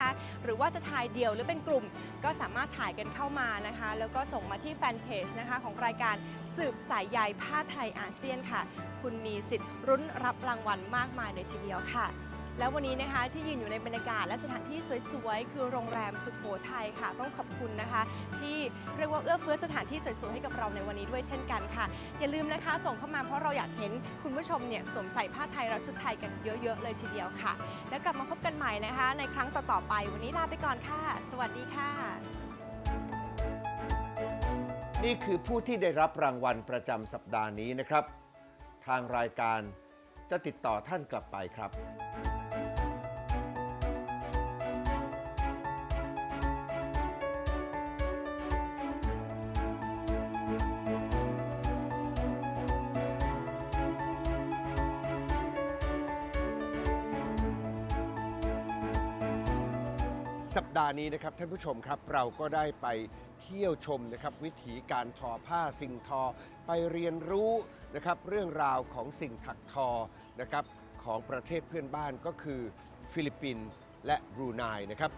คะหรือว่าจะถ่ายเดี่ยวหรือเป็นกลุ่มก็สามารถถ่ายกันเข้ามานะคะ แล้วก็ส่งมาที่แฟนเพจนะคะของรายการสืบสายใยผ้าไทยอาเซียนค่ะ คุณมีสิทธิ์รุ้นรับรางวัลมากมายเลยทีเดียวค่ะ แล้ววันนี้นะคะที่ยืนอยู่ในบรรยากาศและสถานที่สวยๆ คือโรงแรมสุโขทัยค่ะ ต้องขอบคุณนะคะ ที่เรียกว่าเอื้อเฟื้อสถานที่สวยๆ ให้กับเราในวันนี้ด้วยเช่นกันค่ะ อย่าลืมนะคะส่งเข้ามาเพราะเราอยากเห็นคุณผู้ชมเนี่ยสวมใส่ผ้าไทยและชุดไทยกันเยอะๆ เลยทีเดียวค่ะ แล้วกลับมาพบกันใหม่นะคะ ในครั้งต่อๆไป วันนี้ลาไปก่อนค่ะ สวัสดีค่ะ นี่คือผู้ที่ได้รับรางวัลประจำสัปดาห์นี้นะครับ ทางรายการจะติดต่อท่านกลับไปครับ สัปดาห์นี้นะครับท่านผู้ชมครับเราก็ได้ไปเที่ยวชมนะครับวิถีการทอผ้าสิ่งทอ ไปเรียนรู้นะครับเรื่องราวของสิ่งถักทอนะครับของประเทศเพื่อนบ้านก็คือฟิลิปปินส์และบรูไนนะครับ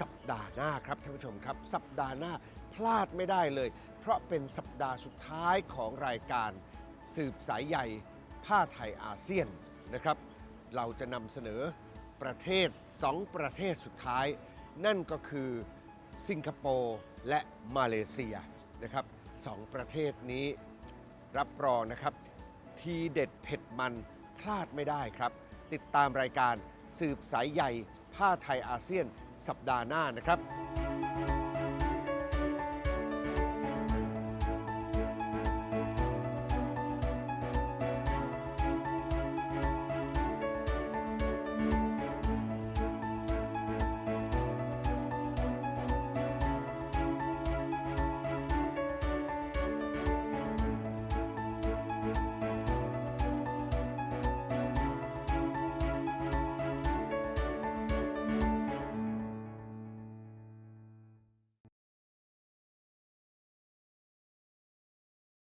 สัปดาห์หน้าครับท่านผู้ชมครับ สัปดาห์หน้าพลาดไม่ได้เลย เพราะเป็นสัปดาห์สุดท้ายของรายการ สืบสายใหญ่ผ้าไทยอาเซียนนะครับ เราจะนำเสนอประเทศ 2 ประเทศสุดท้าย นั่นก็คือสิงคโปร์และมาเลเซียนะครับสองประเทศนี้รับรองนะครับ ทีเด็ดเผ็ดมันพลาดไม่ได้ครับ ติดตามรายการสืบสายใหญ่ผ้าไทยอาเซียนสัปดาห์หน้านะครับ